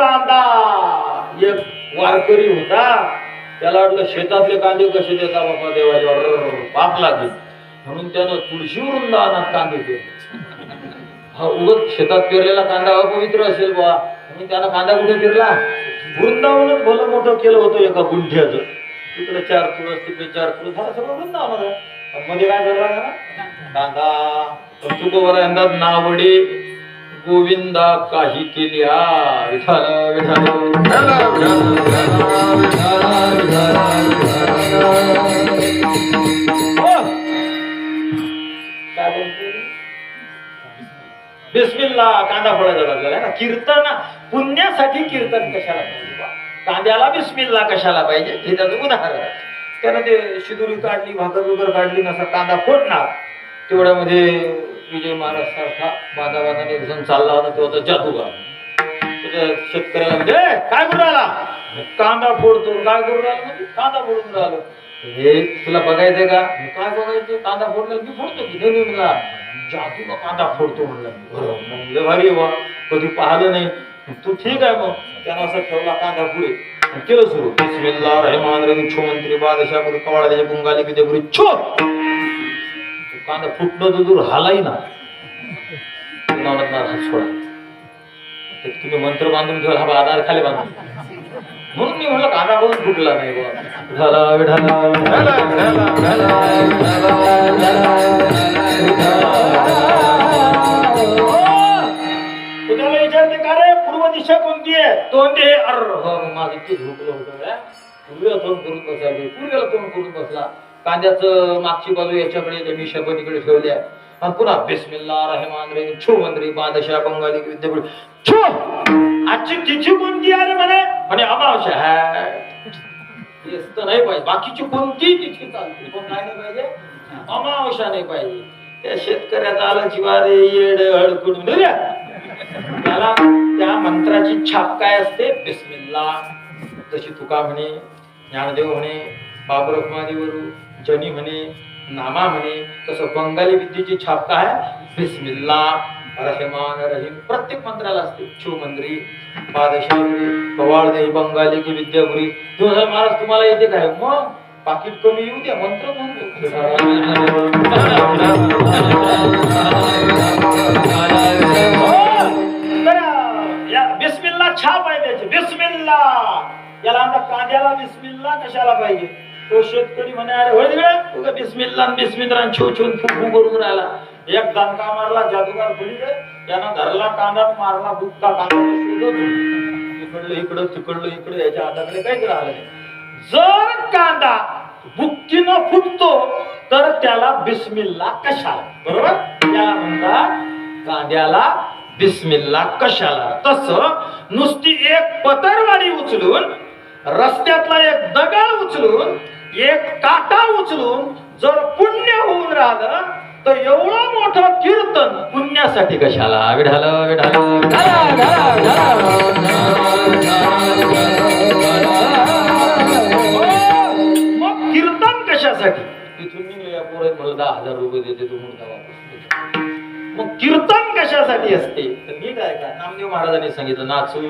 कांदा एक वारकरी होता. त्याला वाटलं शेतातले कांदे कसे देता बाबा देवाच्या पाप लागेल. म्हणून त्यानं तुळशी वृंदावनात कांदे पेरले. हा उगत शेतात पेरलेला कांदा अपवित्र असेल बा म्हणून त्यानं कांदा कुठे पेरला? वृंदावनच भलं मोठं केलं होतं एका गुंठ्याचं. तिकडे चार तुळस तिकडे चार तुळस झालं सगळं वृंदावन आहे. मध्ये काय करणार कांदा. कांदा यंदा नावडे गोविंदा काही केल्या. विठाल हो. बिस्मिल्ला कांदा फोडायचा लागला ना. कीर्तन पुण्यासाठी कीर्तन कशाला पाहिजे कांद्याला बिस्मिल्ला कशाला पाहिजे? हे त्याचं उदाहरण त्यानं ते शिदुरी काढली भाकर वगैरे काढली नसा कांदा फोडणार. तेवढ्यामध्ये विजय महाराज सारखा बाधा बाधाने एक जण चालला होता तो तो जादूगार त्याच्या शेतकऱ्याला म्हणजे "ए, काय करू राहिला? कांदा फोडतो. काय करून राहिला म्हणजे? कांदा फोडून राहिलो. हे तुला बघायचंय का? "मी काय बघायचं कांदा फोडला मी फोडतो की? नाही म्हणला जादूला कांदा फोडतो म्हणलं? बरं मग लय भारी आहे बुवा. कधी पाहिलं नाही. तू ठीक आहे मग. त्यानं असं ठेवला कांदा पुढे. आणि केलं सुरू. बिस्मिल्लाह रहमान रहीम. छो मंत्री बादशाह कवाडा त्याच्या गुंगाली की पुढे छो कांदा फुटणं तर दूर हालाही ना. नवनाथ महाराज सोडा. तुम्ही मंत्र बांधून ठेवला हा आधार खाली बांधून. म्हणून मी म्हणलं कांदा करून फुटला नाही तो त्याला विचारते का रे? पूर्व दिशा कोणती आहे? तो म्हणते अर हो माझं ते झोपलं होतं. पूर्वेला तोंड करून बसायला पूर्वेला तोंड करून बसला? कांद्याचं मागची बाजू याच्याकडे त्या मिशा पलीकडे ठेवल्या. आणि पुन्हा बिस्मिल्ला रहमान रे छो मंत्री बादशा बंगाली विद्यापीठ छो! आजची तिची कोणती आहे म्हणे? म्हणे अमावश्या हाय. नाही पाहिजे. बाकीची कोणतीही तिची चालते? पण काय नाही पाहिजे? अमावश्या नाही पाहिजे. त्या शेतकऱ्याचा आला जिवारे येड हडकुड त्याला त्या मंत्राची छाप काय असते? बिस्मिल्ला जशी तुका म्हणे ज्ञानदेव म्हणे बाबरखमादेवरू जनी म्हणे नामा म्हणे तसं बंगाली विद्येची छाप काय बिस्मिल्ला रहमान रहीम प्रत्येक मंत्राला असते. शिव मंत्री बादशाह बंगाली की विद्यापुरी तुम्ही महाराज तुम्हाला येते काय? मग पाकिट कमी येऊ द्या मंत्र हो, या बिस्मिल्ला छाप आहे त्याची. बिस्मिल्ला. याला आता कांद्याला बिस्मिल्ला कशाला पाहिजे? तो शेतकरी म्हणे अरे होय तिकडे? बिस्मिल्ला आणि बिस्मिल्ला आणि छो फुफू करून राहिला एक दणका मारला जादूगार खुलीकडे त्यानं धरला कांदा मारला दुखता कांदा इकडलं इकडं तिकडलं इकडं याच्या हाताकडे काहीच राहिलं नाही जर कांदा बुक्कीनं फुटतो तर त्याला बिस्मिल्ला कशाला? बरोबर? त्याला म्हणतात कांद्याला बिस्मिल्ला कशाला? तस नुसती एक पतरवाडी उचलून रस्त्यातला एक दगड उचलून एक काटा उचलून जर पुण्य होऊन राहिलं तर एवढं मोठं कीर्तन पुण्यासाठी कशाला? विढाल विढाल मग कीर्तन कशासाठी? तिथून निघले या पोरं मला दहा हजार रुपये देते तू मुलगा वापस मग कीर्तन कशासाठी असते? तर नीट आहे का नामदेव महाराजांनी सांगितलं नाचू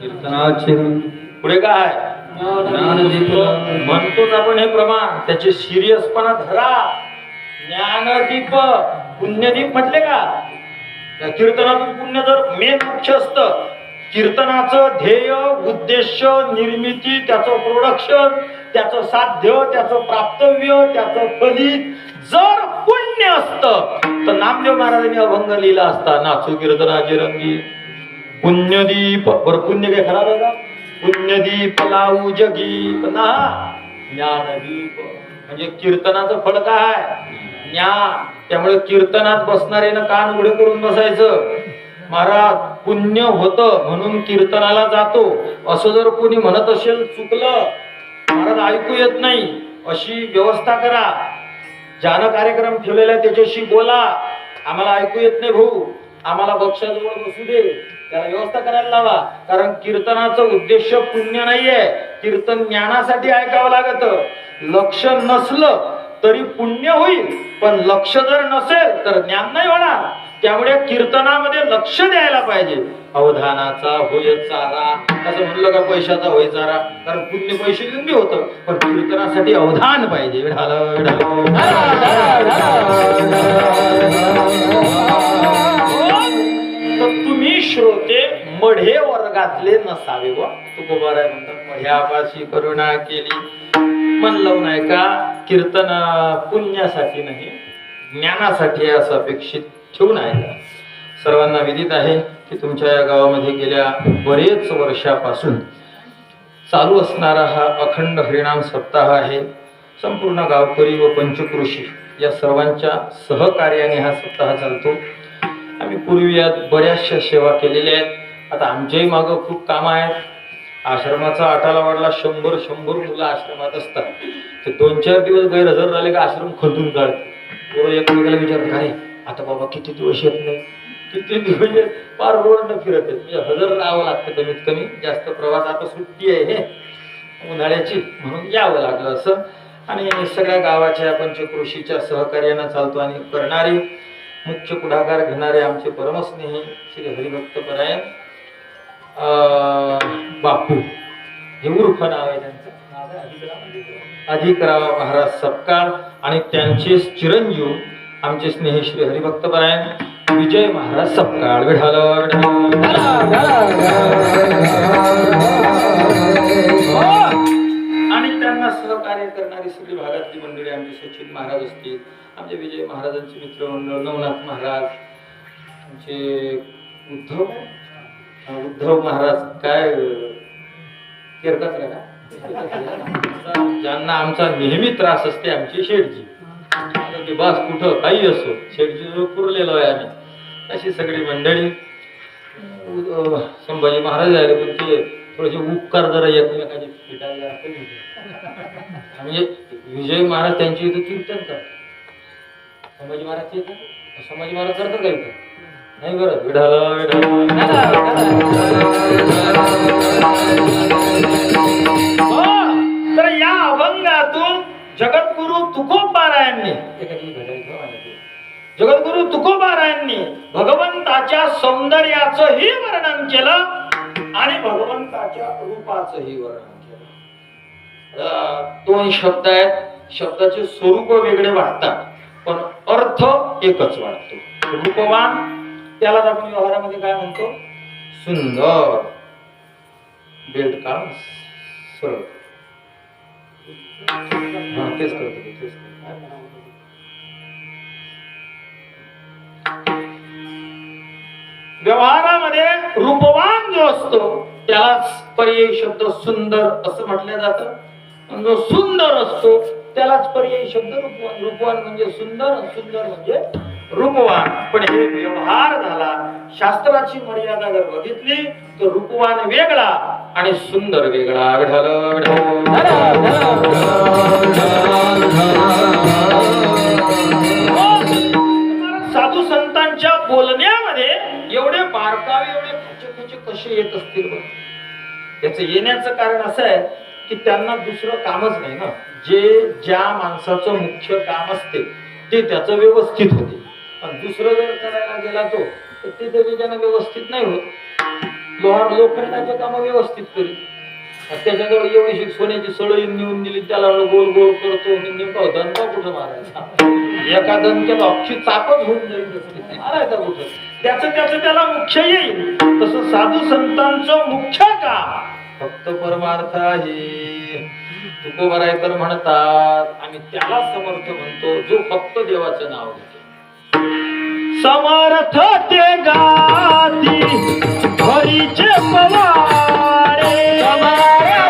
कीर्तनाचे. पुढे काय? म्हणतोच आपण हे प्रमाण. त्याचे सिरियसपणा धरा. ज्ञानदीप पुण्यदीप म्हटले का? कीर्तनातून पुण्य जर मेन मुख्य असतं कीर्तनाचं ध्येय उद्देश निर्मिती त्याचं प्रोडक्शन त्याचं साध्य त्याचं प्राप्तव्य त्याचं फलित जर पुण्य असतं तर नामदेव महाराजांनी अभंग लिहिला असता नाचू कीर्तनाचे रंगी. पुण्यदीप. बरं पुण्य काय खराब आहे का पुण्यदीप लावू जगी ना ज्ञानदीप म्हणजे कीर्तनाचं फळ काय? ज्ञान. त्यामुळे कीर्तनात बसणाऱ्यानं कान उघडे करून बसायचं. महाराज पुण्य होत म्हणून कीर्तनाला जातो. असं जर कोणी म्हणत असेल चुकलं. महाराज ऐकू येत नाही. अशी व्यवस्था करा. ज्यानं कार्यक्रम ठेवलेला त्याच्याशी बोला. आम्हाला ऐकू येत नाही भाऊ. आम्हाला बक्षाजवळ बसू दे. त्याला व्यवस्था करायला लावा. कारण कीर्तनाचं उद्देश पुण्य नाहीये. कीर्तन ज्ञानासाठी ऐकावं लागत. लक्ष नसलं तरी पुण्य होईल. पण लक्ष जर नसेल तर ज्ञान नाही होणार. त्यामुळे कीर्तनामध्ये लक्ष द्यायला पाहिजे. अवधानाचा होय चारा. असं म्हणलं का पैशाचा होय चारा? कारण पुण्य पैसे देऊन बी होतं. पण कीर्तनासाठी अवधान पाहिजे. विढाल विढाल एवढे वर्गातले नसावे व. तुकोबाराय म्हणतात मढ्यापाशी करुणा केली. म्हणलं नाही का कीर्तन पुण्यासाठी नाही ज्ञानासाठी असं अपेक्षित ठेवून आहे. का सर्वांना विदित आहे की तुमच्या या गावामध्ये गेल्या बरेच वर्षापासून चालू असणारा हा अखंड हरिणाम सप्ताह आहे. संपूर्ण गावकरी व पंचकृषी या सर्वांच्या सहकार्याने हा सप्ताह चालतो. आम्ही पूर्वी यात बऱ्याचशा सेवा केलेल्या आहेत. आता आमच्याही मागं खूप कामं आहेत. आश्रमाचा आठाला वाढला शंभर शंभर मुलं आश्रमात असतात. ते दोन चार दिवस गैरहजर झाले का आश्रम खदून काढते. पोरं एकमेकाला विचार काय आता बाबा किती दिवस येत नाही? किती दिवस येत? फार रोड न फिरत आहेत. म्हणजे हजर राहावं लागतं कमीत कमी. जास्त प्रवास आता सुट्टी आहे हे. उन्हाळ्याची. म्हणून यावं लागलं असं. आणि सगळ्या गावाच्या पंचकृषीच्या सहकार्यानं चालतो आणि करणारे मुख्य पुढाकार घेणारे आमचे परमस्नेही श्री हरिभक्त परायण बापू. हे उर्फ नाव आहे त्यांचं. नाव आहे अधिकराव? महाराज सपकाळ आणि त्यांचे चिरंजीव आमचे स्नेही श्री हरिभक्त परायण विजय महाराज सपकाळ. विढाल आणि त्यांना सहकार्य करणारी सगळी भागातली मंडळी आमचे सचिन महाराज असतील आमचे विजय महाराजांचे मित्रमंडळ नवनाथ महाराज आमचे उद्धव उद्धव महाराज काय केरकाच का? ज्यांना आमचा नेहमी त्रास असते आमची शेठजी. आता बास कुठं काही असो शेठजी जो पुरलेलो आहे आम्ही. अशी सगळी मंडळी संभाजी महाराज आले पण ते थोडेसे उपकार जरा एकमेकाचे फिटायला म्हणजे विजय महाराज त्यांची इथं कीर्तन करतात. संभाजी महाराज येतात संभाजी महाराज करतात का इथं? नाही विढाला हो, तर या अभंगातून जगद्गुरु तुकोबारायांनी जगद्गुरु तुकोबारायांनी भगवंताच्या सौंदर्याचंही वर्णन केलं आणि भगवंताच्या रूपाचंही वर्णन केलं. दोन शब्द आहेत. शब्दाचे स्वरूप वेगळे वाटतात पण अर्थ एकच वाटतो रूपवान त्याला आपण व्यवहारामध्ये काय म्हणतो? सुंदर. बेल्ट का? सरळ हा तेच करतो तेच करतो. व्यवहारामध्ये रूपवान जो असतो त्यालाच पर्यायी शब्द सुंदर असं म्हटलं जातं. जो सुंदर असतो त्यालाच पर्यायी शब्द रूपवान. रूपवान म्हणजे सुंदर सुंदर म्हणजे रूपवान. पण हे व्यवहार झाला. शास्त्राची मर्यादा जर बघितली तर रूपवान वेगळा आणि सुंदर वेगळा. साधू संतांच्या बोलण्यामध्ये एवढे बारकावे एवढे खुचे खुचे कसे येत असतील बरं? त्याचं येण्याचं कारण असं आहे की त्यांना दुसरं कामच नाही ना. जे ज्या माणसाचं मुख्य काम असते ते त्याचं व्यवस्थित होते. आणि दुसरं जर करायला गेला तो तर ते त्याच्यानं व्यवस्थित नाही होत. लोहार लोखंडाचे काम व्यवस्थित करीत. त्याच्याजवळ एवढीशी सोन्याची सळई नेऊन दिली त्याला गोल गोल करतो नेमका दंता कुठं मारायचा? एका दंत्याला अख्खी चापच होऊन जाईल मारायचा कुठं? त्याच त्याच त्याला मुख्य येईल. तसं साधू संतांचं मुख्य का फक्त परमार्थ आहे. तुकोबरायकर म्हणतात आणि त्याला समर्थ म्हणतो जो फक्त देवाचं नाव घेतो. समर्थ ते गाती हरीचे पवारे. समर्थ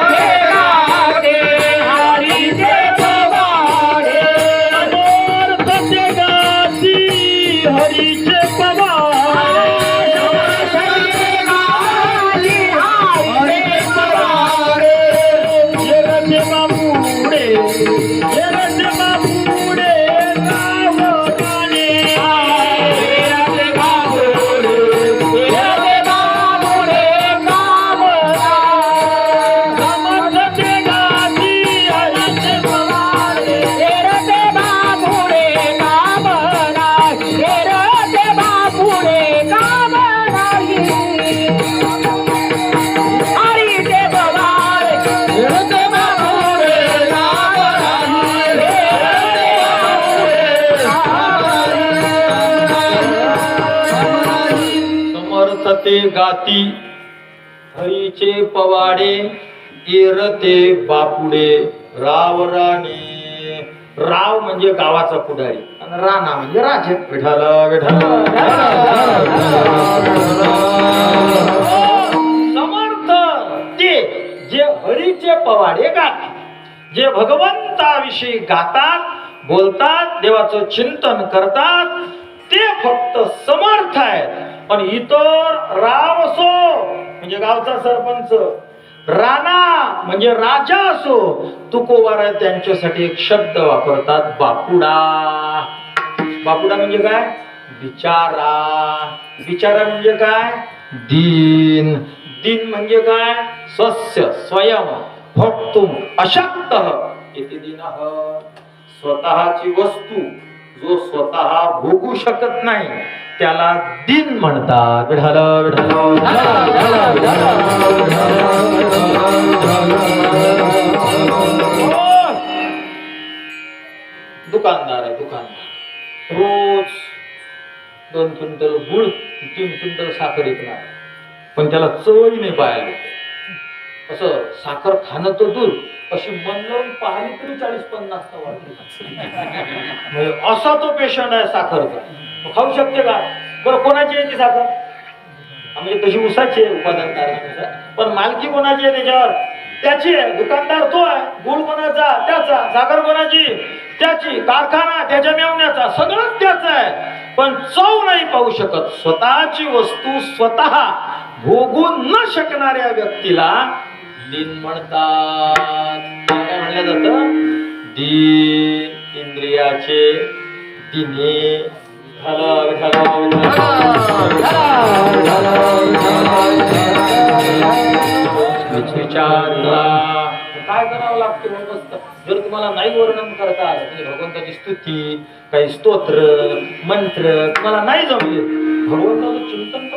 गाती हरीचे पवाडे एरते बापुडे राव राणे. राव म्हणजे गावाचा पुढारी आणि राणा म्हणजे राजे. विठाल समर्थ ते जे हरीचे पवाडे गात जे भगवंताविषयी गातात बोलतात देवाचं चिंतन करतात ते फक्त समर्थ आहेत. पण इतर राव असो म्हणजे गावचा सरपंच राणा म्हणजे राजा असो तुकोवार त्यांच्यासाठी एक शब्द वापरतात बापुडा. बापुडा म्हणजे काय? बिचारा. बिचारा म्हणजे काय? दीन. दीन म्हणजे काय? स्वस्य स्वयं भक्तुम अशक्त. स्वतःची वस्तू. जो स्वतः भोगू शकत नाही त्याला दिन म्हणतात. विढाल विढाल दुकानदार आहे दुकानदार. रोज दोन क्विंटल गुळ तीन क्विंटल साखर विकणार पण त्याला चवही नाही पाहायला असं साखर खाणं तर दूर अशी मन लावून पाहिली तरी चाळीस पन्नास वाटली म्हणजे असा तो पेशंट आहे साखरचा. खाऊ शकते का? बरं कोणाची आहे ती साखर? म्हणजे तशी उसाची आहे उत्पादन कारखान्याचा. पण मालकी कोणाची आहे त्याच्यावर? त्याची आहे. दुकानदार तो आहे. गुळ कोणाचा? त्याचा. साखर कोणाची? त्याची. कारखाना त्याच्या मेवण्याचा. सगळंच त्याच आहे. पण चव नाही पाहू शकत. स्वतःची वस्तू स्वतः भोगून न शकणाऱ्या व्यक्तीला दिन म्हणतात. काय म्हणलं जातं? दिन इंद्रियाचे दिने. झालं विचारला काय करावं लागतं मग मस्त जर तुम्हाला नाही वर्णन करता म्हणजे भगवंताची स्तुती काही स्तोत्र मंत्र तुम्हाला नाही जमले भगवंताचं चिंतन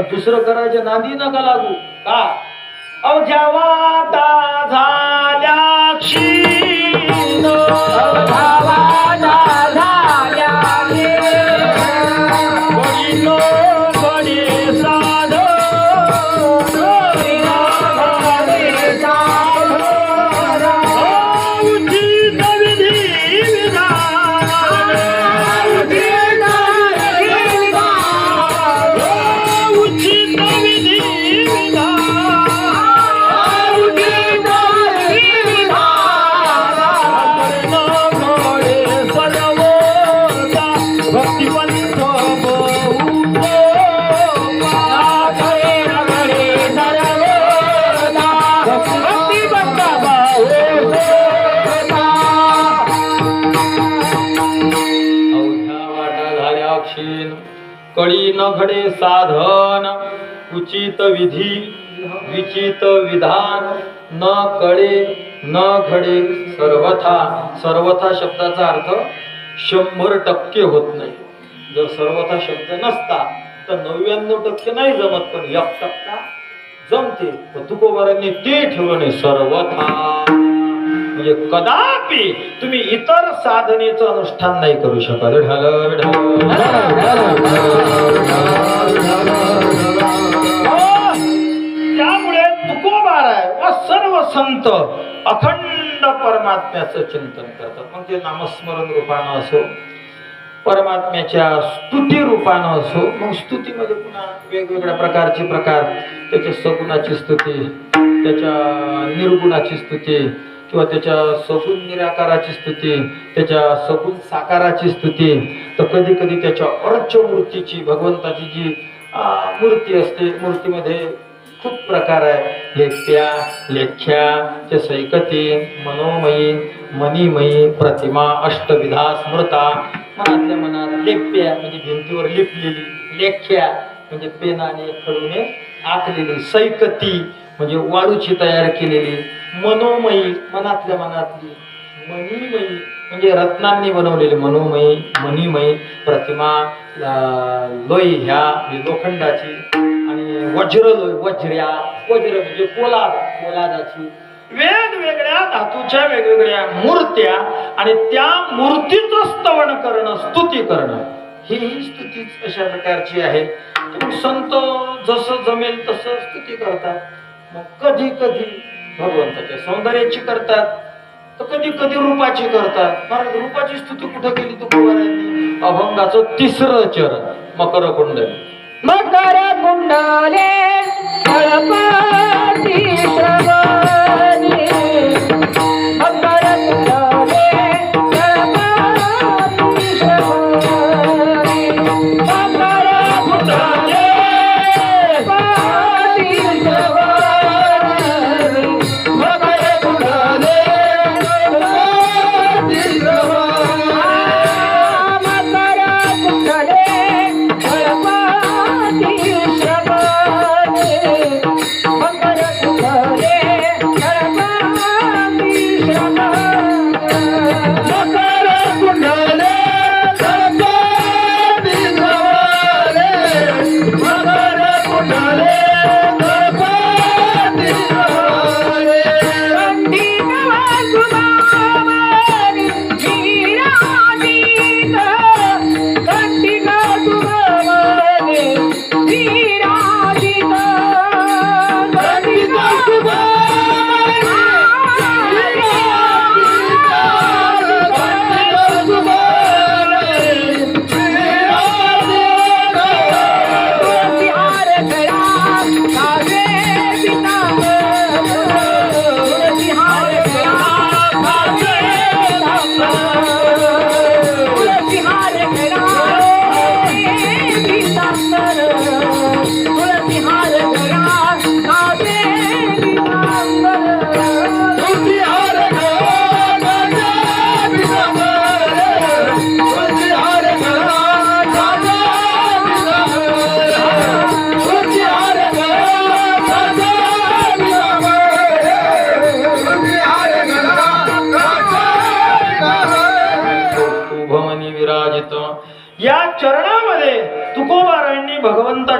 दुसरं करायच्या नांदी नका लागू. का? अवजावाता झाल्या न घडे साधन उचित विधी विचित विधान न कळे न घडे सर्वथा सर्वथा शब्दाचा अर्थ शंभर टक्के होत नाही. जर सर्वथा शब्द नसता तर नव्याण्णव टक्के नाही जमत पण एक टक्का जमते. तर तुकोबारांनी ते ठेवलं नाही सर्वथा. म्हणजे कदापि तुम्ही इतर साधनेचं अनुष्ठान नाही करू शकत. ढल हो, त्यामुळे तुकोबार आहे व सर्व संत अखंड परमात्म्याचं चिंतन करतात. मग ते नामस्मरण रूपानं असो परमात्म्याच्या स्तुती रूपानं असो मग स्तुतीमध्ये पुन्हा वेगवेगळ्या प्रकारचे प्रकार त्याच्या सगुणाची स्तुती त्याच्या निर्गुणाची स्तुती किंवा त्याच्या सगुण निराकाराची स्तुती त्याच्या सगुण साकाराची स्तुती तर कधी कधी त्याच्या अर्च मूर्तीची भगवंताची जी मूर्ती असते मूर्तीमध्ये खूप प्रकार आहे. लेख्या लेख्या ते सैकती मनोमयी मणिमयी प्रतिमा अष्टविधा स्मृता मनातल्या मनात लेप्या म्हणजे भिंतीवर लिपलेली लेख्या म्हणजे पेनाने खडूने आखलेली सैकती म्हणजे वाळूची तयार केलेली मनोमयी मनातल्या मनातली मणिमयी म्हणजे रत्नांनी बनवलेली मनोमयी मणिमयी प्रतिमा लोई ह्या लोखंडाची आणि वज्र लोई वज्र्या वज्र म्हणजे पोलाद पोलादाची वेगवेगळ्या धातूच्या वेगवेगळ्या मूर्त्या आणि त्या मूर्तीचं स्तवन करणं स्तुती करणं ही ही स्तुतीच अशा प्रकारची आहे. संत जसं जमेल तसं स्तुती करतात मग कधी कधी भगवंताच्या सौंदर्याची करतात तर कधी कधी रूपाची करतात. महाराज रूपाची स्तुती कुठं केली तुकोबारायांनी अभंगाचं तिसरं चरण मकर कुंडली मकर कुंडले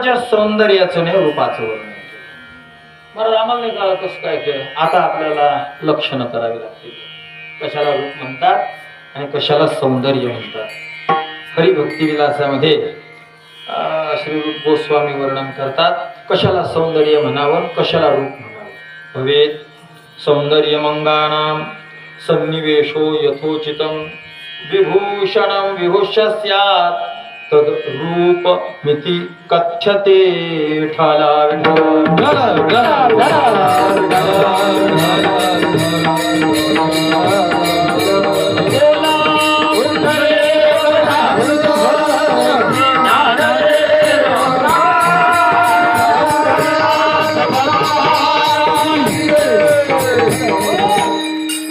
भगवंताच्या सौंदर्याचं नाही रूपाचं वर्णन केलं. बरं आम्हाला नाही कळलं कसं काय केलं आता आपल्याला लक्षणं करावी लागतील. कशाला रूप म्हणतात आणि कशाला सौंदर्य म्हणतात. हरिभक्ती विलासामध्ये श्री रूप गोस्वामी वर्णन करतात. कशाला सौंदर्य म्हणावं कशाला रूप म्हणावं? भवेत सौंदर्य मंगाणाम सन्निवेशो यथोचितम विभूषणं विभूष्य तद रूप मिति कथ्यते ठाला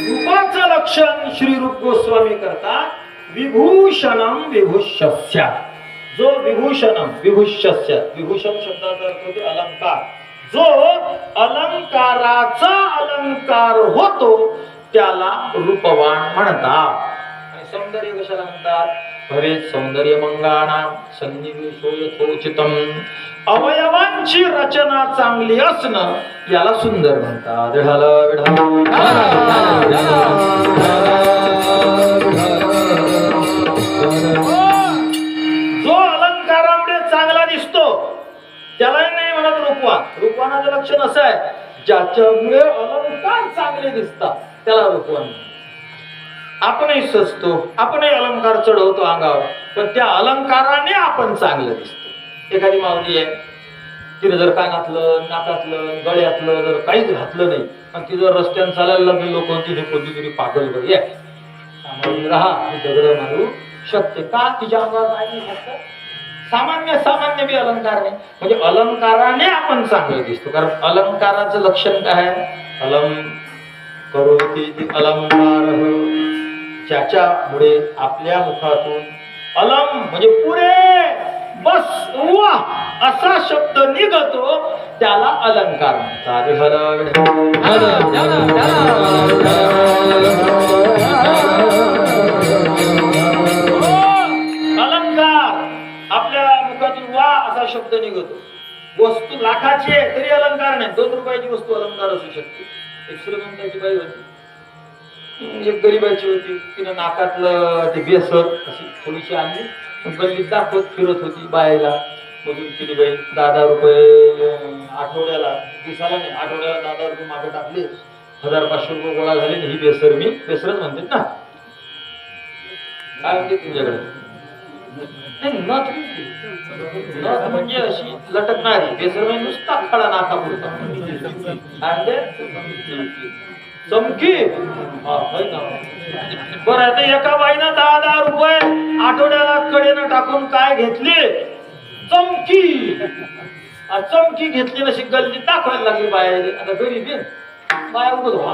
रूपाचं लक्षण श्री रूप गोस्वामी करतात विभूषणम विभूष्य जो विभूषणम विभूष्य विभूषण शब्दाचा अर्थ होतो अलंकार. जो अलंकाराचा अलंकार होतो त्याला रूपवान म्हणतात. आणि सौंदर्य कशाला म्हणतात? भवेत सौंदर्य मंगाणा सन्निवेशो यथोचितम अवयवांची रचना चांगली असणं याला सुंदर म्हणतात. झालं रूपवान रूपवानाचं लक्षण असं आहे ज्याच्यामुळे अलंकार चांगले दिसतात. त्याला रूपवान आपणही सजतो आपणही अलंकार चढवतो अंगावर पण त्या अलंकाराने आपण चांगलं दिसतो. एखादी माऊली आहे तिने जर कानातलं नाकातलं गळ्यातलं जर काहीच घातलं नाही आणि ती जर रस्त्याने चालायला लागली लोक तिथे कोणती तरी पागल गळी आहे. राहा ती दगड मारू शकते का? तिच्या अंगावर काय नाही घातलं? सामान्य सामान्य बी अलंकार नाही. म्हणजे अलंकाराने आपण चांगलं दिसतो. कारण अलंकाराचं लक्षण काय? आहे अलम करोती अलंकार. ज्याच्यामुळे आपल्या मुखातून अलम म्हणजे पुरे बस वा असा शब्द निघतो त्याला अलंकार म्हणतात. शब्द निघतो. वस्तू लाखाची आहे तरी अलंकार नाही. दोन रुपयाची वस्तू अलंकार असू शकते. एक श्रीमंताची बाई होती. एक गरीबाची होती. तिनं नाकातलं ते बेसर अशी थोडीशी आणली. गल्लीत दाखवत फिरत होती बायला. मधून तिने बाई दहा दहा रुपये आठवड्याला दिसायला नाही आठवड्याला दहा दहा रुपये मागे टाकले. हजार पाचशे रुपये गोळा झाले ही बेसर मी बेसरच म्हणते ना. काय म्हणते तुमच्याकडे नाही नथ नथ म्हणजे अशी लटकणारी बेसर नुसता खडा नाका पुरता. म्हणजे चमकी. बरं आता एका बाईनं दहा दहा रुपये आठवड्याला कडेनं टाकून काय घेतले? चमकी. चमकी घेतली नशी गल्ली दाखवायला लागली बाहेर. आता गरीब आहे. बाया उगत हा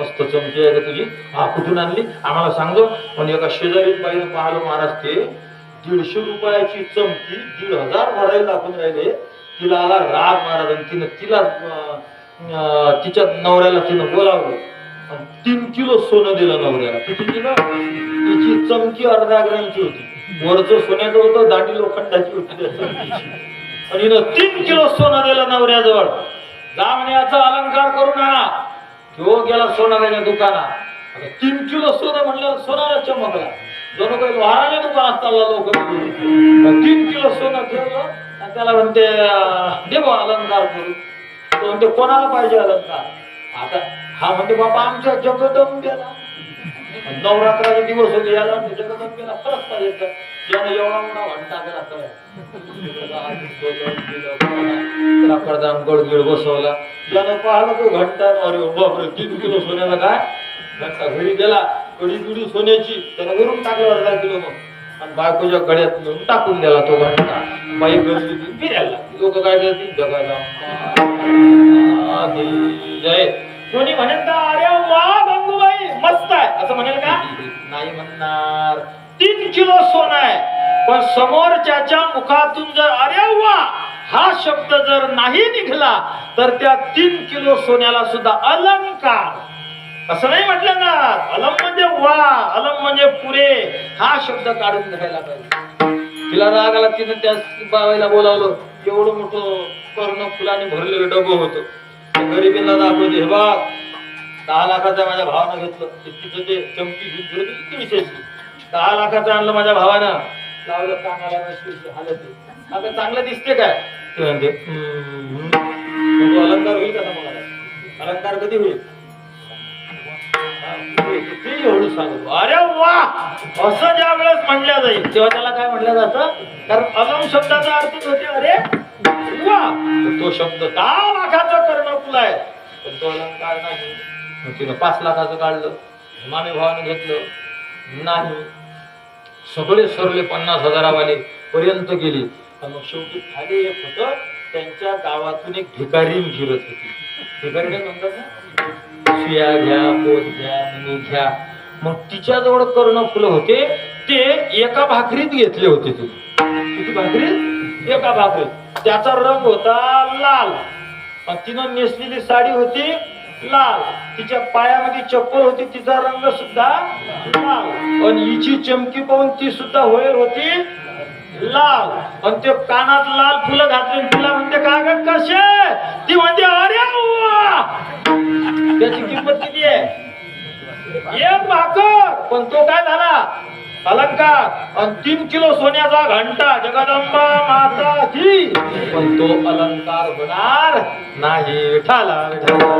मस्त चमकी आहे का तुझी. हा कुठून आणली? आम्हाला सांगतो पण एका शेजारी बाईनं पाहिलं महाराज ते दीडशे रुपयाची चमकी दीड हजार भरायला दाखवून राहिले. तिला आला राग महाराज आणि तिनं तिला तिच्या नवऱ्याला तिनं बोलावलं. आणि तीन किलो सोनं दिलं नवऱ्याला. किती दिलं तिची चमकी अर्धा ग्रामची होती. वरचं सोन्याचं होतं दाटी लोखंडाची होती त्या चमकीची. आणि हिनं तीन किलो सोनं दिलं नवऱ्याजवळ. जामण्याचा म्हणे याचा अलंकार करून आणा तो गेला सोनाऱ्याच्या दुकानात. तीन किलो सोनं म्हणलं सोनाला चमकला जणू काही लोहाराच्या दुकानात चालला लोक तीन किलो सोनं ठेवलं आणि त्याला म्हणते दे अलंकार करू. तो म्हणते कोणाला पाहिजे अलंकार? आता हा म्हणते बाबा आमच्या जगदंबेला नवरात्राचे दिवस होते याला म्हणते जगदंबेला खरंच पाहिजे यानं एवढा मोठा घंटा केला त्याला पडदान गडगिड बसवला. यानं पाहिलं तो घंटा अरे बापरे तीन किलो सोन्याला काय? घंटा घरी गेला. कडी बिडी सोन्याची त्यानं वरून टाकलं अर्धा किलो मग. आणि बायकोच्या गड्यात नेऊन टाकून दिला तो घंटा बाई गरली फिरायला लोक काय करतील? जगाला जय. कोणी म्हणेल का अरे वा गंगूबाई मस्त आहे. असं म्हणेल का? नाही म्हणणार. तीन किलो सोनं आहे. पण समोरच्याच्या मुखातून जर अरे वा हा शब्द जर नाही निघला तर त्या तीन किलो सोन्याला सुद्धा अलंकार. असं नाही म्हटलं ना अलम म्हणजे वा अलम म्हणजे पुरे हा शब्द काढून घ्यायला पाहिजे. तिला राग आला तिने त्या बाबाईला बोलावलं एवढं मोठं कर्ण फुलाने भरलेलं डबं होतं. गरिबींना गरिबीला दाखवते हे बघ दहा लाखाचा माझ्या भावानं घेतलं तिथं तिचं ते चमकी घेऊन फिरत दहा लाखाचं आणलं माझ्या भावानं लावलं कानाला हालत आता चांगलं दिसते काय? ते म्हणते अलंकार होईल का मला अलंकार कधी होईल? किती एवढं सांगतो अरे वा! असं ज्या वेळेस म्हणल्या जाईल तेव्हा त्याला काय म्हणलं जातं? कारण अनम शब्दाचा अर्थ होते अरे वा! तो शब्द दहा लाखाचा कर्णफुल आहे. पण तो अलंकार नाही. मग तिनं पाच लाखाचं काढलं मामी भावाने घेतलं. नाही. सगळे सरले पन्नास हजारावाले पर्यंत गेली. आणि मग शेवटी खाली एक होतं त्यांच्या गावातून एक भिकारी फिरत होती. भिकारी म्हणतात ना? सुया घ्या पोत घ्या मिनी घ्या. मग तिच्याजवळ कर्ण फुलं होते ते एका भाकरीत घेतले होते ते किती भाकरीत एका भाकरीत. त्याचा रंग होता लाल. तिनं नेसलेली साडी होती लाल. तिच्या पायामध्ये चप्पल होती तिचा रंग सुद्धा लाल. आणि हिची चमकी पाहून ती सुद्धा होईल होती लाल. आणि ते कानात लाल फुलं घातली तिला म्हणते का ग कसे? ती म्हणते अरे त्याची किंमत किती आहे? एक भाकर. पण तो काय झाला? अलंकार. आणि तीन किलो सोन्याचा घंटा जगदंबा माता की पण तो अलंकार होणार नाही. विठाला विठाला